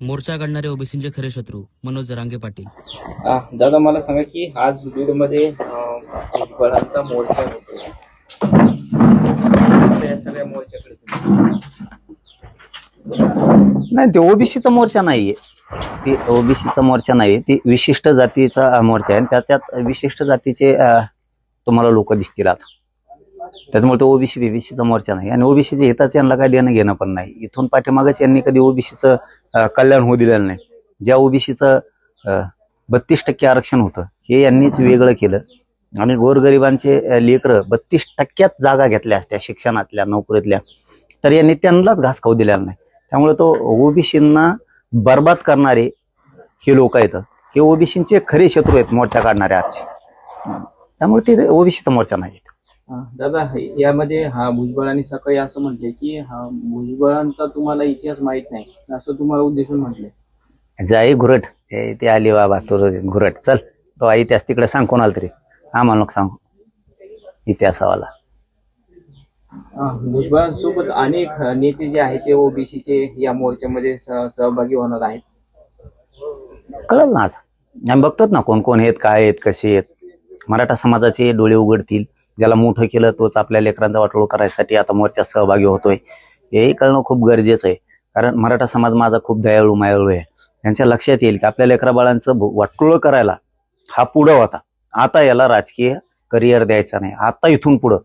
मोर्चा काढणारे ओबीसीचे खरे शत्रू मनोज जरांगे पाटील. आ, दादा मला सांगा की आज अं, भुजबळांचा मोर्चा नाही ते ओबीसीचा मोर्चा नाहीये. ती ओबीसीचा मोर्चा नाही ती विशिष्ट जातीचा मोर्चा आहे. आणि त्या त्यात विशिष्ट जातीचे तुम्हाला लोक दिसतील आता. त्याच्यामुळे तो ओबीसी बीबीसीचा मोर्चा नाही. आणि ओबीसीच्या हिताचं यांना काय देणं घेणं पण नाही. इथून पाठीमागच यांनी कधी ओबीसीचं कल्याण होऊ दिलेलं नाही. ज्या ओबीसीचं बत्तीस टक्के आरक्षण होतं हे यांनीच वेगळं केलं. आणि गोरगरिबांचे लेकरं बत्तीस टक्क्यात जागा घेतल्या असत्या शिक्षणातल्या नोकरीतल्या. तर यांनी त्यांनाच घास खाऊ दिलेला नाही. त्यामुळे तो ओबीसींना बर्बाद करणारे हे लोक आहेत. हे ओबीसींचे खरे शत्रू आहेत मोर्चा काढणारे आजचे. त्यामुळे ते ओबीसीचा मोर्चा नाही. दादा यामध्ये हा भुजबळांनी सकाळी असं म्हटले की हा भुजबळांचा तुम्हाला इतिहास माहीत नाही असं तुम्हाला उद्देशून म्हटले. जाई घुरट. हे ते आली बाबा तो घुरट. चल तो आई त्यास तिकडे सांग कोणाला तरी. आम्हाला नको सांगू. इतिहासावाला. भुजबळांसोबत अनेक नेते जे आहेत ते ओबीसीचे या मोर्चामध्ये सहभागी होणार आहेत. कळलं ना आता. आम्ही बघतोच ना कोण कोण आहेत काय आहेत कसे आहेत. मराठा समाजाचे डोळे उघडतील. ज्याला मोठं केलं तोच आपल्या लेकरांचा वाटोळ करायसाठी आता मोर्चा सहभागी होतोय. हेही करणं खूप गरजेचं आहे. कारण मराठा समाज माझा खूप दयाळू मायाळू आहे. त्यांच्या लक्षात येईल की आपल्या लेकरा बाळांचं वाटोळ करायला हा पुढं होता. आता याला राजकीय करिअर द्यायचा नाही. आता इथून पुढं.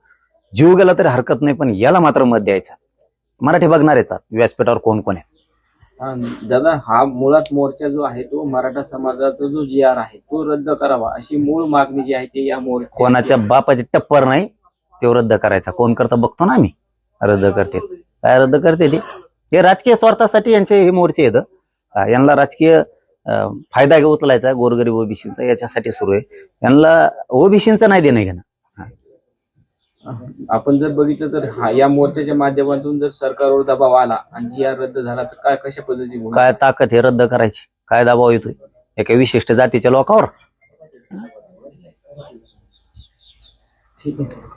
जीव गेला तरी हरकत नाही पण याला मात्र मत द्यायचं. मराठी बघणार येतात. व्यासपीठावर कोण कोण आहे? दादा हा मुळात मोर्चा जो आहे तो मराठा समाजाचा जो जी आर आहे तो रद्द करावा अशी मूळ मागणी जी आहे ती या मोर्चा कोणाच्या बापाचे टप्पर नाही तो रद्द करायचा. कोण करता बघतो ना आम्ही. रद्द करते. काय रद्द करते ते? हे राजकीय स्वार्थासाठी यांचे हे मोर्चे आहेत. यांना राजकीय फायदा घेऊ उचलायचा गोरगरीब ओबीसींचा याच्यासाठी सुरू आहे. यांना ओबीसीचं नाही देणं घेणं. आपण जर बघितलं तर हा या मोर्चाच्या माध्यमातून जर सरकारवर दबाव आला आणि जी आर रद्द झाला तर काय कशा पद्धतीने होईल? काय ताकद हे रद्द करायची? काय दबाव येतोय? एका विशिष्ट जातीच्या लोकांवर? ठीक आहे.